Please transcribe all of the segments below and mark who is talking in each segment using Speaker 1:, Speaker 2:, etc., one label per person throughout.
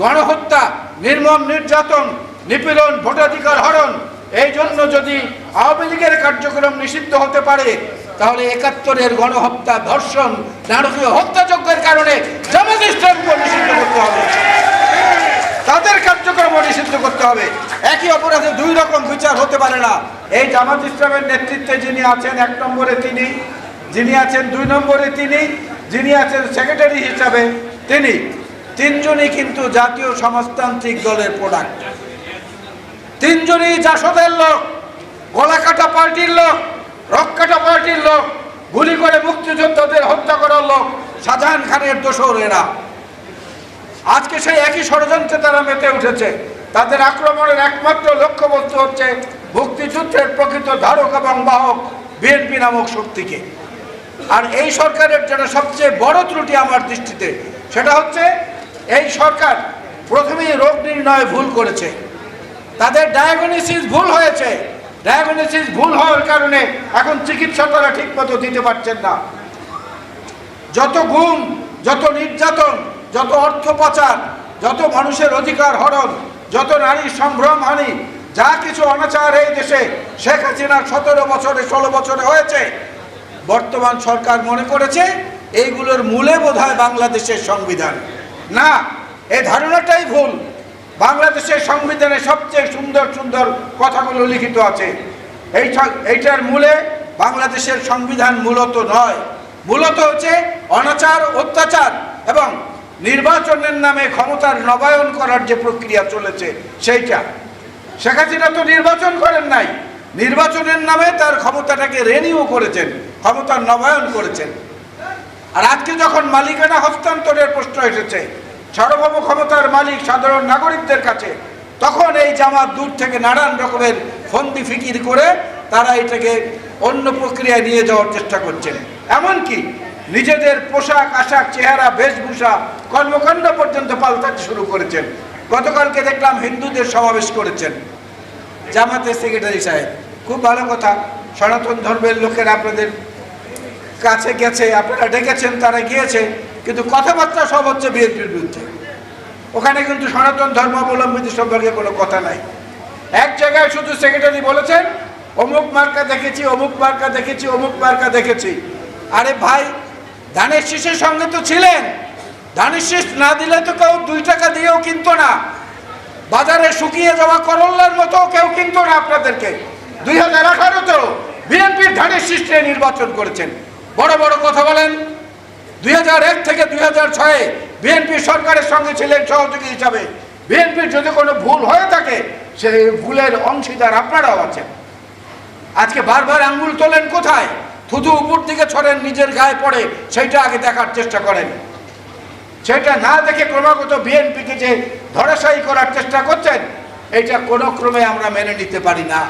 Speaker 1: গণহত্যা, নির্মম নির্যাতন, নিপীড়ন, ভোটাধিকার হরণ, এই জন্য যদি আওয়ামী লীগের কার্যক্রম নিষিদ্ধ হতে পারে, তাহলে একাত্তরের গণহত্যা, ধর্ষণ, নারকীয় হত্যাযজ্ঞের কারণে জামাত ইসলামকে নিষিদ্ধ করতে হবে। তাদের কার্যক্রম নিষিদ্ধ করতে হবে। একই অপরাধে দুই রকম বিচার হতে পারে না। এই জামাত ইসলামের নেতৃত্বে যিনি আছেন, এক নম্বরে তিনি, যিনি আছেন দুই নম্বরে তিনি, যিনি আছেন সেক্রেটারি হিসাবে তিনি। তিনজনই কিন্তু জাতীয় সমাজতান্ত্রিক দলের প্রোডাক্ট তিনজনই জাসদের লোক, গলাকাটা পার্টির লোক, রক্কাটা পার্টির লোক, গুলি করে মুক্তিযোদ্ধাদের হত্যা করার লোক, শাহজাহান খানের দোসর এরা। আজকে সেই একই ষড়যন্ত্রে তারা মেতে উঠেছে। তাদের আক্রমণের একমাত্র লক্ষ্যবস্তু হচ্ছে মুক্তিযুদ্ধের প্রকৃত ধারক এবং বাহক বিএনপি নামক শক্তিকে। আর এই সরকারের যেটা সবচেয়ে বড় ত্রুটি আমার দৃষ্টিতে, সেটা হচ্ছে এই সরকার প্রথমেই রোগ নির্ণয় ভুল করেছে। তাদের ডায়াগনোসিস ভুল হয়েছে। ডায়াগনোসিস ভুল হওয়ার কারণে এখন চিকিৎসা তারা ঠিকমতো দিতে পারছেন না। যত গুম যত নির্যাতন, যত অর্থ পাচার, যত মানুষের অধিকার হরণ, যত নারী সম্ভ্রম হানি, যা কিছু অনাচার এই দেশে শেখ হাসিনার সতেরো বছরে, ষোলো বছরে হয়েছে, বর্তমান সরকার মনে করেছে, এইগুলোর মূলে বোধ হয় বাংলাদেশের সংবিধান। না এই ধারণাটাই ভুল। বাংলাদেশের সংবিধানে সবচেয়ে সুন্দর সুন্দর কথাগুলো লিখিত আছে। এই এইটার মূলে বাংলাদেশের সংবিধান মূলত নয়। মূলত হচ্ছে অনাচার, অত্যাচার এবং নির্বাচনের নামে ক্ষমতার নবায়ন করার যে প্রক্রিয়া চলেছে, সেইটা। শেখ হাসিনা তো নির্বাচন করেন নাই। নির্বাচনের নামে তার ক্ষমতাটাকে রেনিউ করেছেন, ক্ষমতার নবায়ন করেছেন। আর আজকে যখন মালিকানা হস্তান্তরের প্রশ্ন এসেছে সার্বভৌম ক্ষমতার মালিক সাধারণ নাগরিকদের কাছে, তখন এই জামাত দূর থেকে নানান রকমের ফন্দি ফিকির করে তারা এটাকে অন্য প্রক্রিয়ায় নিয়ে যাওয়ার চেষ্টা করছেন। এমনকি নিজেদের পোশাক, আশাক, চেহারা, বেশভূষা, কর্মকাণ্ড পর্যন্ত পাল্টাতে শুরু করেছেন। গতকালকে দেখলাম হিন্দুদের সমাবেশ করেছেন। জামাতের সেক্রেটারি সাহেব, খুব ভালো কথা। সনাতন ধর্মের লোকের আপনাদের কাছে গেছে, আপনারা ডেকেছেন, তারা গিয়েছে, কিন্তু কথাবার্তা সব হচ্ছে বিএনপির বিরুদ্ধে। ওখানে কিন্তু সনাতন ধর্মাবলম্বীদের সম্পর্কে কোনো কথা নাই। এক জায়গায় শুধু সেক্রেটারি বলেছেন, অমুক মার্কা দেখেছি, অমুক মার্কা দেখেছি, অমুক মার্কা দেখেছি। আরে ভাই ধানের শীষের সঙ্গে তো ছিলেন। ধানের শীষ না দিলে তো কেউ দুই টাকা দিয়েও কিনতো না। বাজারে শুকিয়ে যাওয়া করল্লার মতো কেউ কিনতো না আপনাদেরকে। দুই হাজার আঠারোতেও বিএনপির ধানের শীর্ষে নির্বাচন করেছেন। বড় বড় কথা বলেন। দুই হাজার এক থেকে দুই হাজার ছয়ে বিএনপি সরকারের সঙ্গে ছিলেন সহযোগী হিসাবে। বিএনপির যদি কোনো ভুল হয়ে থাকে, সেই ভুলের অংশীদার আপনারাও আছেন। আজকে বারবার আঙ্গুল তোলেন কোথায়? থুতু উপর দিকে ছড়েন, নিজের গায়ে পড়ে, সেইটা আগে দেখার চেষ্টা করেন। সেটা না দেখে ক্রমাগত বিএনপিকে যে ধরাশায়ী করার চেষ্টা করছেন এটা কোনো ক্রমে আমরা মেনে নিতে পারি না।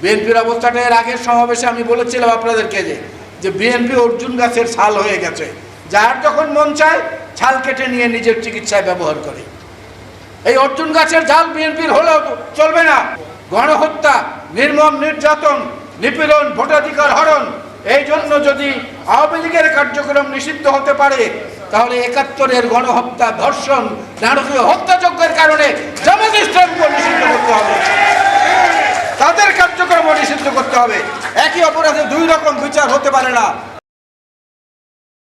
Speaker 1: বিএনপির অবস্থাটা এর আগের সমাবেশে আমি বলেছিলাম আপনাদেরকে যে যে বিএনপি অর্জুন গাছের ছাল হয়ে গেছে। যার যখন মন চায়, ছাল কেটে নিয়ে নিজের চিকিৎসায় ব্যবহার করে। এই অর্জুন গাছের ঝাল বিএনপির হলেও চলবে না। গণহত্যা, নির্মম, নির্যাতন, নিপীড়ন, ভোটাধিকার হরণ, এই জন্য যদি আওয়ামী লীগের কার্যক্রম নিষিদ্ধ হতে পারে, তাহলে একাত্তরের গণহত্যা, ধর্ষণ, নারকীয় হত্যাযজ্ঞের কারণে জামাত ইসলামকে নিষিদ্ধ করতে হবে। তাদের কার্যক্রম নিষিদ্ধ করতে হবে। একই অপরাধে দুই রকম বিচার হতে পারে না।